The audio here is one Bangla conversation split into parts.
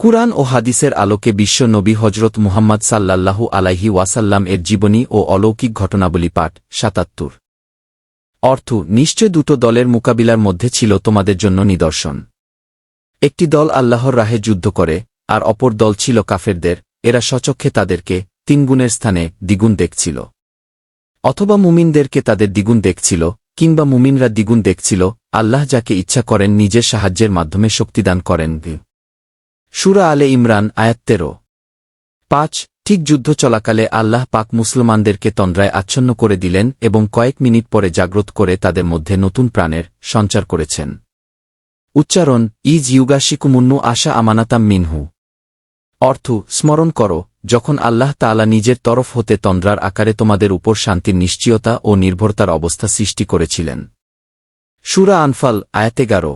কুরআন ও হাদিসের আলোকে বিশ্ব নবী হজরত মুহাম্মদ সাল্লাল্লাহু আলাইহি ওয়াসাল্লাম এর জীবনী ও অলৌকিক ঘটনাবলী পাঠ সাতাত্তর। অর্থ, নিশ্চয় দুটো দলের মোকাবিলার মধ্যে ছিল তোমাদের জন্য নিদর্শন। একটি দল আল্লাহর রাহে যুদ্ধ করে, আর অপর দল ছিল কাফেরদের, এরা সচক্ষে তাদেরকে তিনগুণের স্থানে দ্বিগুণ দেখছিল। অথবা মুমিনদেরকে তাদের দ্বিগুণ দেখছিল, কিংবা মুমিনরা দ্বিগুণ দেখছিল, আল্লাহ যাকে ইচ্ছা করেন নিজের সাহায্যের মাধ্যমে শক্তিদান করেন সুরা আলে ইমরান আয়াত্তেরো পাঁচ, ঠিক যুদ্ধ চলাকালে আল্লাহ পাক মুসলমানদেরকে তন্দ্রায় আচ্ছন্ন করে দিলেন এবং কয়েক মিনিট পরে জাগ্রত করে তাদের মধ্যে নতুন প্রাণের সঞ্চার করেছেন। উচ্চারণ, ইজ ইউগাশিকুমুন্নু আশা আমানাতাম মিনহু। অর্থ, স্মরণ করো, যখন আল্লাহ তাআলা নিজের তরফ হতে তন্দ্রার আকারে তোমাদের উপর শান্তির নিশ্চয়তা ও নির্ভরতার অবস্থা সৃষ্টি করেছিলেন। সুরা আনফাল আয়াতেগারো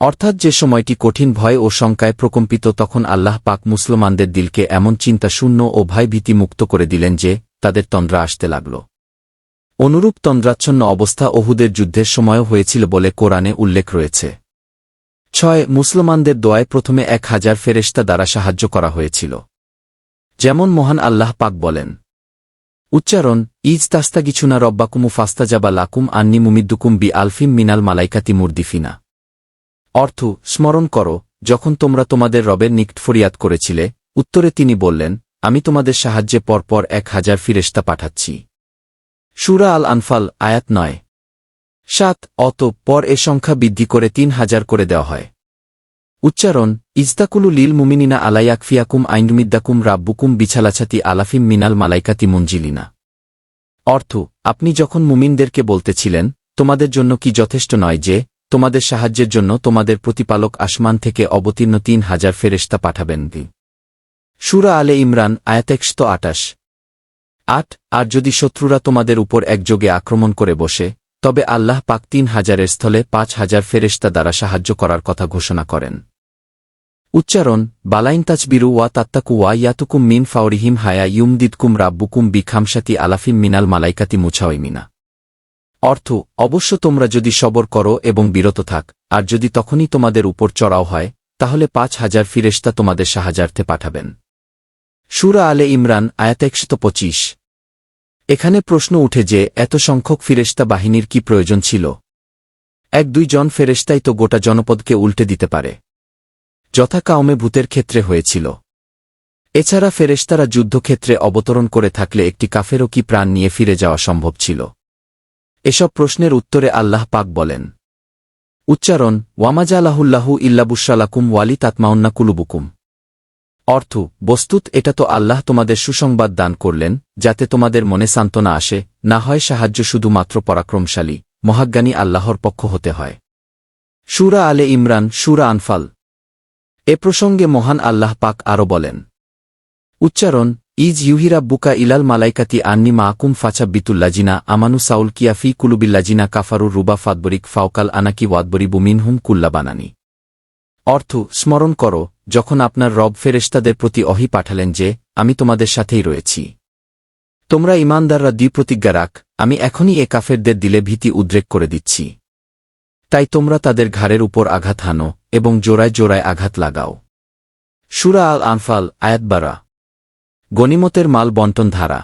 অর্থাৎ যে সময়টি কঠিন ভয় ও শঙ্কায় প্রকম্পিত তখন আল্লাহ পাক মুসলমানদের দিলকে এমন চিন্তা শূন্য ও ভয়ভীতি মুক্ত করে দিলেন যে, তাদের তন্দ্রা আসতে লাগল। অনুরূপ তন্দ্রাচ্ছন্ন অবস্থা অহুদের যুদ্ধের সময়ও হয়েছিল বলে কোরআনে উল্লেখ রয়েছে। ছয়, মুসলমানদের দোয়ায় প্রথমে এক হাজার ফেরেস্তা দ্বারা সাহায্য করা হয়েছিল। যেমন মহান আল্লাহ পাক বলেন, উচ্চারণ, ইজ তাস্তা কিছু না রব্বাকুমু ফাস্তাজাবা লাকুম আন্নি মুমিদ্দুকুম বি আলফিম মিনাল মালাইকাতি মুরদিফিনা। অর্থ, স্মরণ করো, যখন তোমরা তোমাদের রবের নিকট ফরিয়াদ করেছিলে, উত্তরে তিনি বললেন, আমি তোমাদের সাহায্যে পরপর এক হাজার ফিরেস্তা পাঠাচ্ছি। সুরা আল আনফাল আয়াত নয়। সাত অত পর এ সংখ্যা বৃদ্ধি করে তিন হাজার করে দেওয়া হয়। উচ্চারণ, ইজতাকুলু লীল মুমিনিনা আলাইয়াকফিয়াকুম আইনমিদ্দাকুম রাব্বুকুম বিছালাছাতি আলাফিম মিনাল মালাইকাতি মুঞ্জিলিনা অর্থ, আপনি যখন মুমিনদেরকে বলতেছিলেন, তোমাদের জন্য কি যথেষ্ট নয় যে তোমাদের সাহায্যের জন্য তোমাদের প্রতিপালক আসমান থেকে অবতীর্ণ তিন হাজার ফেরেস্তা পাঠাবেন দি। সুরা আলে ইমরান আয়াতেক্সত আটাশ আট, আর যদি শত্রুরা তোমাদের উপর একযোগে আক্রমণ করে বসে, তবে আল্লাহ পাক তিন হাজারের স্থলে পাঁচ হাজার ফেরেস্তা দ্বারা সাহায্য করার কথা ঘোষণা করেন। উচ্চারণ, বালাইন তাজবিরু ওয়া তাত্তাকু ওয়া ইয়াতুকুম মিন ফাউরিহিম হায়া ইউমদিদকুম রাব্বুকুম বিখামসাতি আলাফিম মিনাল মালাইকাতি মুছাওইমিনা অর্থ, অবশ্য তোমরা যদি সবর করো এবং বিরত থাক, আর যদি তখনই তোমাদের উপর চড়াও হয়, তাহলে পাঁচ হাজার ফিরেস্তা তোমাদের সাহায্যার্থে পাঠাবেন। সুরা আলে ইমরান, আয়াত একশত পঁচিশ। এখানে প্রশ্ন উঠে যে, এত সংখ্যক ফিরেস্তা বাহিনীর কি প্রয়োজন ছিল? এক দুই জন ফেরেস্তাই তো গোটা জনপদকে উল্টে দিতে পারে। যথা কাউমে ভূতের ক্ষেত্রে হয়েছিল। এছাড়া ফেরেস্তারা যুদ্ধক্ষেত্রে অবতরণ করে থাকলে একটি কাফেরও কি প্রাণ নিয়ে ফিরে যাওয়া সম্ভব ছিল? এসব প্রশ্নের উত্তরে আল্লাহ পাক বলেন, উচ্চারণ ওয়ামাজা ওয়ামাজালাহুল্লাহু ইল্লাবুসালাকুম ওয়ালি তাতমাউন্না কুলুবুকুম। অর্থ, বস্তুত, এটা তো আল্লাহ তোমাদের সুসংবাদ দান করলেন, যাতে তোমাদের মনে সান্ত্বনা আসে, না হয় সাহায্য শুধুমাত্র পরাক্রমশালী, মহাজ্ঞানী আল্লাহর পক্ষ হতে হয়। সুরা আলে ইমরান, সুরা আনফাল। এ প্রসঙ্গে মহান আল্লাহ পাক আরও বলেন, উচ্চারণ ইজ ইউহিরা বুকা ইলাল মালাইকাতি আন্নি মাকুম ফাচা বিতুল্লাজিনা আমানু সাউল কিয়াফি কুলুবিল্লাজিনা কাফারুর রুবা ফাদবরিক ফাউকাল আনাকি ওয়াদবরি বুমিনহুম কুল্লা বানানি। অর্থ, স্মরণ করো, যখন আপনার রব ফেরেস্তাদের প্রতি অহি পাঠালেন যে, আমি তোমাদের সাথেই রয়েছি। তোমরা ইমানদাররা দ্বিপ্রতিজ্ঞা রাখ, আমি এখনই এ কাফেরদের দিলে ভীতি উদ্রেক করে দিচ্ছি। তাই তোমরা তাদের ঘাড়ের উপর আঘাত হানো এবং জোড়ায় জোড়ায় আঘাত লাগাও। সুরা আল আনফাল আয়াতবারা গনিমতের মাল বন্টন ধারা